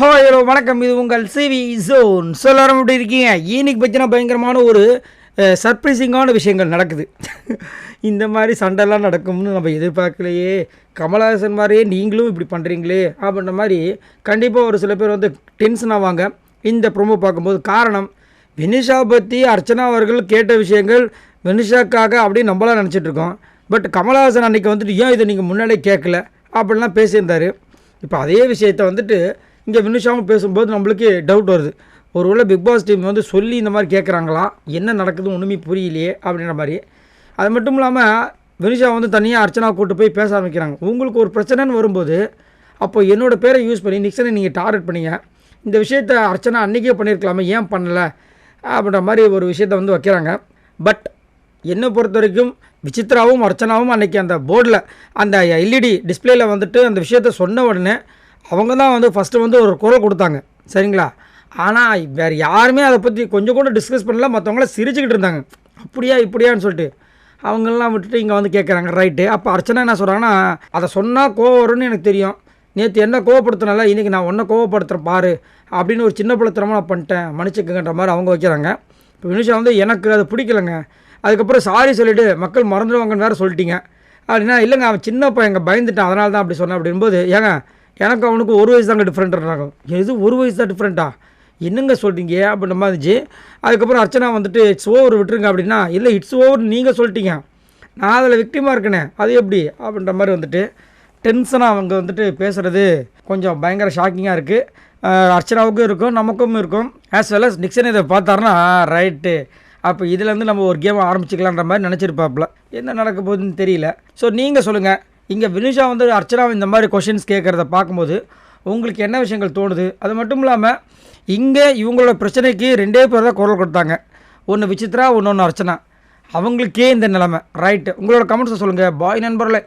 ஹோ ஹலோ வணக்கம். இது உங்கள் சிவி ஜோன் சொல்லாரம் எப்படி இருக்கீங்க. இன்னைக்கு பற்றினா பயங்கரமான ஒரு சர்ப்ரைசிங்கான விஷயங்கள் நடக்குது. இந்த மாதிரி சண்டைலாம் நடக்கும்னு நம்ம எதிர்பார்க்கலையே. கமலஹாசன் மாதிரியே நீங்களும் இப்படி பண்ணுறீங்களே அப்படின்ற மாதிரி கண்டிப்பாக ஒரு சில பேர் வந்து டென்ஷன் ஆவாங்க. இந்த ப்ரோமோ பார்க்கும்போது காரணம் வினிஷா பற்றி அர்ச்சனா அவர்கள் கேட்ட விஷயங்கள் வினிஷாக்காக அப்படின்னு நம்மளாம் நினச்சிட்டு இருக்கோம். பட் கமலஹாசன் அன்றைக்கி வந்துட்டு ஏன் இதை நீங்கள் முன்னாடியே கேட்கல? அப்படிலாம் பேசியிருந்தார். இப்போ அதே விஷயத்தை வந்துட்டு இங்கே வினிஷாவும் பேசும்போது நம்மளுக்கு டவுட் வருது. ஒருவேளை பிக் பாஸ் டீம் வந்து சொல்லி இந்த மாதிரி கேட்குறாங்களா என்ன நடக்குதுன்னு ஒன்றுமே புரியலையே அப்படின்ற மாதிரி. அது மட்டும் இல்லாமல் வினிஷா வந்து தனியாக அர்ச்சனா கூட்டு போய் பேச ஆரம்பிக்கிறாங்க. உங்களுக்கு ஒரு பிரச்சனைன்னு வரும்போது அப்போ என்னோடய பேரை யூஸ் பண்ணி நிக்சனை நீங்கள் டார்கெட் பண்ணீங்க. இந்த விஷயத்த அர்ச்சனா அன்றைக்கே பண்ணியிருக்கலாமே ஏன் பண்ணலை? அப்படின்ற மாதிரி ஒரு விஷயத்த வந்து வைக்கிறாங்க. பட் என்னை பொறுத்த வரைக்கும் விசித்ராவும் அர்ச்சனாவும் அன்றைக்கி அந்த போர்டில் அந்த எல்இடி டிஸ்பிளேயில் வந்துட்டு அந்த விஷயத்த சொன்ன உடனே அவங்க தான் வந்து ஃபஸ்ட்டு வந்து ஒரு குரல் கொடுத்தாங்க. சரிங்களா? ஆனால் வேறு யாருமே அதை பற்றி கொஞ்சம் கூட டிஸ்கஸ் பண்ணல. மற்றவங்களாம் சிரிச்சுக்கிட்டு இருந்தாங்க. அப்படியா இப்படியான்னு சொல்லிட்டு. அவங்கெல்லாம் விட்டுட்டு இங்கே வந்து கேட்குறாங்க ரைட்டு அப்போ அர்ச்சனா என்ன சொல்கிறாங்கன்னா அதை சொன்னால் கோவம் வரும்னு எனக்கு தெரியும். நேற்று என்ன கோவப்படுத்தினால இன்றைக்கி நான் ஒன்றை கோவப்படுத்துகிறேன் பாரு. அப்படின்னு ஒரு சின்ன பிள்ளைத்தனமாக நான் பண்ணிட்டேன். மன்னிச்சுக்கங்கன்ற மாதிரி அவங்க வைக்கிறாங்க. இப்போ வினுஷா வந்து எனக்கு அது பிடிக்கலங்க. அதுக்கப்புறம் சாரி சொல்லிவிட்டு மக்கள் மறந்துடுவாங்கன்னு வேறு சொல்லிட்டீங்க. அப்படின்னா இல்லைங்க அவன் சின்ன எங்கள் பயந்துட்டான். அதனால தான் அப்படி சொன்னேன் அப்படின்போது ஏங்க எனக்கு அவனுக்கு ஒரு வயசு தாங்க டிஃப்ரெண்ட்றாங்க எது ஒரு வயசு தான் டிஃப்ரெண்ட்டா என்னங்க சொல்கிறீங்க அப்படின்ற மாதிரி இருந்துச்சு. அதுக்கப்புறம் அர்ச்சனா வந்துட்டு இட்ஸ் ஓவர் விட்டுருங்க அப்படின்னா இல்லை இட்ஸ் ஓவர் நீங்கள் சொல்லிட்டீங்க. நான் அதில் விக்டிமாக இருக்கேனே அது எப்படி? அப்படின்ற மாதிரி வந்துட்டு டென்ஷனாக அவங்க வந்துட்டு பேசுகிறது கொஞ்சம் பயங்கர ஷாக்கிங்காக இருக்குது அர்ச்சனாவுக்கும் இருக்கும் நமக்கும் இருக்கும். ஆஸ் வெல் அஸ் நிக்சன் இதை பார்த்தாருன்னா ரைட்டு அப்போ இதுலேருந்து நம்ம ஒரு கேம் ஆரம்பிச்சிக்கலான்ற மாதிரி நினச்சிருப்பாப்புல என்ன நடக்க போகுதுன்னு தெரியல. ஸோ நீங்கள் சொல்லுங்கள் இங்கே வினிஷா வந்து அர்ச்சனா இந்த மாதிரி கொஷின்ஸ் கேட்குறத பார்க்கும்போது உங்களுக்கு என்ன விஷயங்கள் தோணுது? அது மட்டும் இல்லாமல் இங்கே இவங்களோட பிரச்சனைக்கு ரெண்டே பேர் தான் குரல் கொடுத்தாங்க. ஒன்று விசித்ரா ஒன்று ஒன்று அர்ச்சனா. அவங்களுக்கே இந்த நிலமை. ரைட்டு உங்களோட கமெண்ட்ஸை சொல்லுங்கள் பாய் நண்பர்களே.